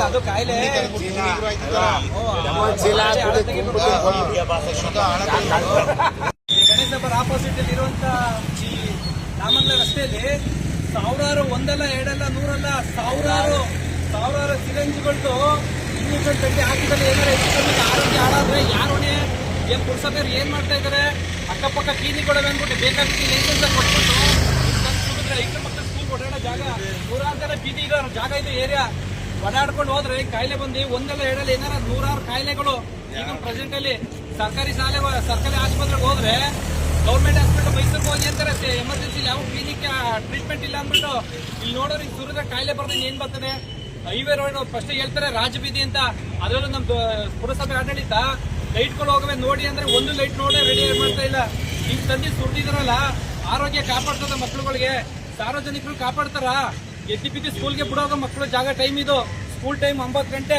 ಅದು ಕಾಯಿಲೆ ಗಣೇಶ ಆಪೋಸಿಟ್ ಅಲ್ಲಿ ಇರುವಂತ ಈ ನಾಮಂಗಲ ರಸ್ತೆಯಲ್ಲಿ ಸಾವಿರಾರು ಒಂದಲ್ಲ ಎರಡಲ್ಲ ನೂರಲ್ಲ ಸಾವಿರಾರು ಸಾವಿರಾರು ಸಿರಂಜಿಗಳು ಇಂಜೆಕ್ಷನ್ ಕಟ್ಟಿ ಹಾಕಿದಲ್ಲಿ ಏನಾರ ಹೆಚ್ಚು ಆರೋಗ್ಯ ಹಾಳಾದ್ರೆ ಯಾರು ಹೊಣೆ ಏನ್ ಪುರ್ಸೋದವ್ರು ಏನ್ ಮಾಡ್ತಾ ಇದಾರೆ ಅಕ್ಕಪಕ್ಕ ಕ್ಲಿನಿಕ್ಗಳು ಅಂದ್ಬಿಟ್ಟು ಬೇಕಾಗಿ ಲೈಸೆನ್ಸ್ ಕೊಟ್ಬಿಟ್ಟು ಮಕ್ಕಳು ಓಡಾಡೋ ಜಾಗ ನೂರಾರು ಜನ ಬೀದಿ ಜಾಗ ಇದೆ ಏರಿಯಾ ಓಡಾಡ್ಕೊಂಡು ಹೋದ್ರೆ ಕಾಯಿಲೆ ಬಂದು ಒಂದೆಲ್ಲ ಎರಡಲ್ಲ ಏನಾರ ನೂರಾರು ಕಾಯಿಲೆಗಳು ಈಗ ಪ್ರೆಸೆಂಟ್ ಅಲ್ಲಿ ಸರ್ಕಾರಿ ಶಾಲೆ ಸರ್ಕಾರಿ ಆಸ್ಪತ್ರೆಗೆ ಹೋದ್ರೆ ಗೌರ್ಮೆಂಟ್ ಹಾಸ್ಪಿಟಲ್ ಮೈಸೂರಿಗೆ ಹೋಗಿ ಅಂತಾರೆ ಎಮರ್ಜೆನ್ಸಿ ಯಾವ ಕ್ಲಿನಿಕ್ ಟ್ರೀಟ್ಮೆಂಟ್ ಇಲ್ಲ ಅಂದ್ಬಿಟ್ಟು ಇಲ್ಲಿ ನೋಡೋರು ಈಗ ಸುರಿದ ಕಾಯಿಲೆ ಬರ್ದ ಏನ್ ಬರ್ತದೆ? ಹೈವೇ ರೋಡ್ ಫಸ್ಟ್ ಹೇಳ್ತಾರೆ ರಾಜಬೀದಿ ಅಂತ. ಅದರಲ್ಲೂ ನಮ್ದು ಪುರಸಭೆ ಆಡಳಿತ ಲೈಟ್ಗಳು ಹೋಗವೆ ನೋಡಿ ಅಂದ್ರೆ ಒಂದು ಲೈಟ್ ನೋಡಿ ರೆಡಿ ಮಾಡ್ತಾ ಇಲ್ಲ. ಈಗ ತಂದಿ ಸುರಿದಿದ್ರಲ್ಲ ಆರೋಗ್ಯ ಕಾಪಾಡ್ತದೆ ಮಕ್ಳುಗಳಿಗೆ. ಸಾರ್ವಜನಿಕರು ಕಾಪಾಡ್ತಾರ? ಎತ್ತಿ ಬಿದ್ದಿ ಸ್ಕೂಲ್ಗೆ ಬಿಡೋಗ ಮಕ್ಕಳು ಜಾಗ ಟೈಮ್ ಇದು. ಸ್ಕೂಲ್ ಟೈಮ್ ಒಂಬತ್ತು ಗಂಟೆ.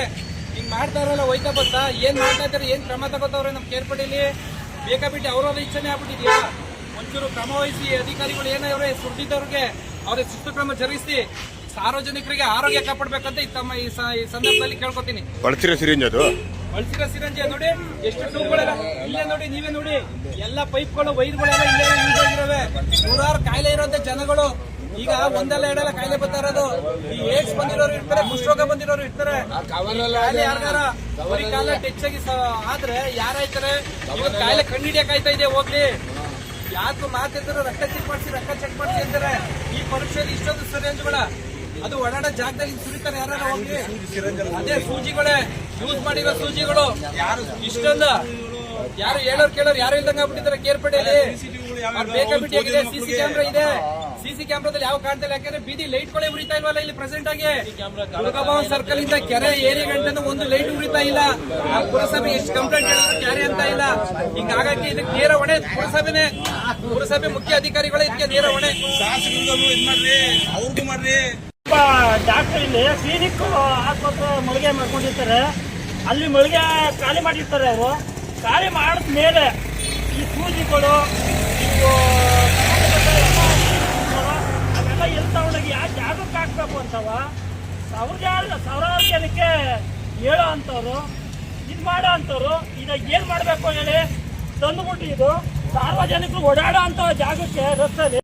ಹಿಂಗ್ ಮಾಡ್ತಾರಲ್ಲ ಹೋಯ್ತಾ ಬರ್ತಾ. ಏನು ಮಾಡ್ತಾ ಇದ್ದಾರೆ ಏನ್ ಕ್ರಮ ತಗೋತಾವ್ರೆ ನಮ್ಮ ಕೇರ್ಪಡಿಲಿ ಬೇಕಾಬಿಟ್ಟು ಅವ್ರವ್ರ ಇಚ್ಛೆನೆ ಆಗ್ಬಿಟ್ಟಿದ್ಯಾ? ಒಂಚೂರು ಕ್ರಮ ವಹಿಸಿ ಅಧಿಕಾರಿಗಳು ಏನವ್ರೆ ಸುರಿದಿದ್ದವ್ರಿಗೆ ಅವ್ರಿಗೆ ಶಿಸ್ತು ಕ್ರಮ ಜರುಗಿಸಿ ಸಾರ್ವಜನಿಕರಿಗೆ ಆರೋಗ್ಯ ಕಾಪಾಡ್ಬೇಕಂತ ಈ ತಮ್ಮ ಈ ಸಂದರ್ಭದಲ್ಲಿ ಕೇಳ್ಕೊತೀನಿ. ಬಳಸಿರೋ ಸಿರಿಂಜ್ ಅದು? ಬಳಸಿರೋ ಸಿರಿಂಜ್ ನೋಡಿ ಎಷ್ಟು ಟ್ಯೂಬ್ಗಳೆಲ್ಲ ಇಲ್ಲೇ ನೋಡಿ ನೀವೇ ನೋಡಿ. ಎಲ್ಲ ಪೈಪ್ಗಳು ವೈರ್ಗಳೆಲ್ಲ ಇಲ್ಲೇ ಯೂಸ್ ಆಗಿರೋವೆ ನೂರಾರು ಕಾಯಿಲೆ ಇರೋಂಥ ಜನಗಳು ಈಗ ಒಂದಲ್ಲ ಎರಡಲ್ಲ ಕಾಯಿಲೆ ಬರ್ತಾ ಇರೋದು. ಈ ಏಡ್ಸ್ ಬಂದಿರೋರು ಇರ್ತಾರೆ ಕುಷ್ಠರೋಗ ಬಂದಿರೋರು ಇರ್ತಾರೆ. ಕಾಲ ಟಚ್ ಆಗಿ ಆದ್ರೆ ಯಾರಾಯ್ತಾರೆ ಕಾಯಿಲೆ ಕಾಯಿಲೆ ಕಂಡಿಡಿಯಕಾಯ್ತಾ ಇದೆ ಹೋಗ್ಲಿ. ಯಾಕೆ ಮಾತಿದ್ರು ರಕ್ತ ಚೆಕ್ ಮಾಡಿಸಿ ರಕ್ತ ಚೆಕ್ ಮಾಡಿಸಿ ಅಂತಾರೆ. ಈ ಪರೀಕ್ಷೆಯಲ್ಲಿ ಇಷ್ಟೊಂದು ಸಿರಿಂಜ್ಗಳ ಅದು ಓಡಾಡೋ ಜಾಗದಲ್ಲಿ ಸುರಿತಾರೆ ಯಾರು ಹೋಗ್ಲಿ. ಅದೇ ಸೂಜಿಗಳೇ. ಯೂಸ್ ಮಾಡಿರೋ ಸೂಜಿಗಳು. ಯಾರು ಇಷ್ಟೊಂದು. ಯಾರು ಹೇಳೋರು ಕೇಳೋರು ಯಾರು ಇಲ್ದಂಗ ಆಗ್ಬಿಟ್ಟಿದ್ದಾರೆ ಕೇರ್ಪಡೆಯಲ್ಲಿ. ಬೇಕಾಬಿಟ್ಟಿ ಆಗಿದೆ ಸಿಸಿ ಕ್ಯಾಮ್ರಾ ಇದೆ. ಸಿಸಿ ಕ್ಯಾಮ್ರಾದಲ್ಲಿ ಯಾವ ಕಾಣ್ತಿಲ್ಲ? ಯಾಕಂದ್ರೆ ಬೀದಿ ಲೈಟ್ ಗಳೇ ಉರಿತಾ ಇಲ್ವಲ್ಲ ಇಲ್ಲಿ ಪ್ರೆಸೆಂಟ್ ಆಗಿ? ದುರ್ಗಾಭವನ್ ಸರ್ಕಲ್ ಇಂದ ಕೆರೆ ಏರಿ ಗಂಟೆ ಒಂದು ಲೈಟ್ ಉರಿತಾ ಇಲ್ಲ. ಆ ಪುರಸಭೆ ಎಷ್ಟು ಕಂಪ್ಲೇಂಟ್ ಹೇಳಿದ್ರು ಕ್ಯಾರಿ ಅಂತ ಇಲ್ಲ. ಹಿಂಗಾಗಿ ಇದಕ್ಕೆ ನೇರ ಹೊಣೆ ಪುರಸಭೆನೆ. ಪುರಸಭೆ ಮುಖ್ಯ ಅಧಿಕಾರಿಗಳೇ ಇದಕ್ಕೆ ನೇರ ಹೊಣೆ. ಡಾಕ್ಟರ್ ಇಲ್ಲಿ ಕ್ಲಿನಿಕ್ ಆಸ್ಪತ್ರೆ ಮಳಿಗೆ ಮಾಡ್ಕೊಂಡಿರ್ತಾರೆ. ಅಲ್ಲಿ ಮಳಿಗೆ ಖಾಲಿ ಮಾಡಿರ್ತಾರೆ ಅವರು. ಖಾಲಿ ಮಾಡಿದ ಮೇಲೆ ಈ ಸೂಜಿಗಳು ಎಲ್ಲಿ ಯಾವ ಜಾಗಕ್ಕೆ ಹಾಕ್ಬೇಕು ಅಂತವ? ಸಾವಿರ ಸಾವಿರಾರು ಜನಕ್ಕೆ ಹೇಳೋ ಅಂಥವ್ರು ಇದು ಮಾಡೋ ಅಂಥವ್ರು ಇದಾಗ ಏನು ಮಾಡಬೇಕು ಹೇಳಿ ತಂದುಬಿಟ್ಟು ಇದು ಸಾರ್ವಜನಿಕರು ಓಡಾಡೋ ಅಂಥ ಜಾಗಕ್ಕೆ ರಸ್ತೆಯಲ್ಲಿ